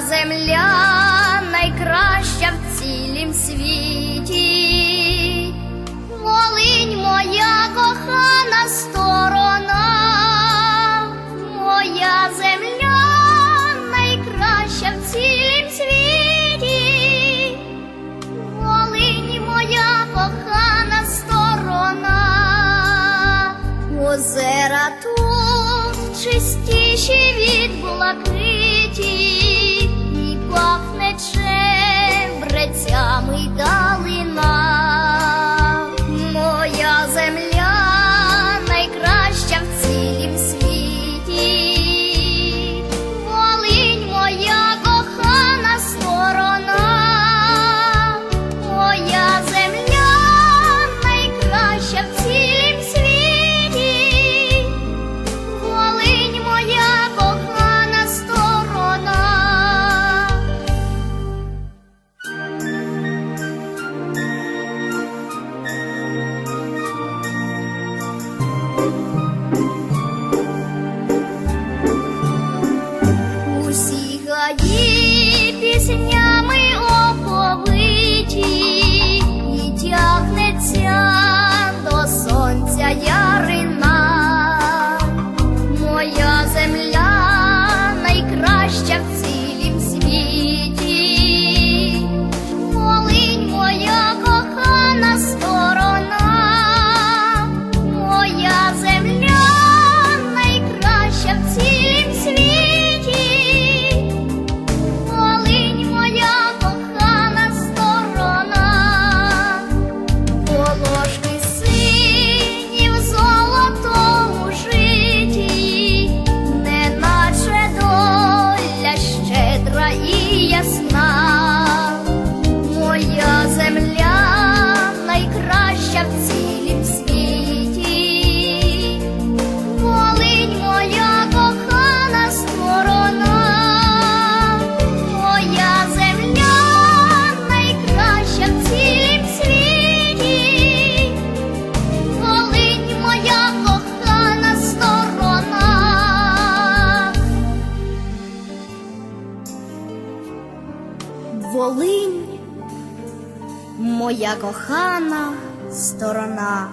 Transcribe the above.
Земля найкраща в цілім світі, волинь моя кохана сторона, моя земля найкраща в цілім світі, волинь моя кохана сторона, озера тут чистіші від блакит. Волинь, моя кохана сторона.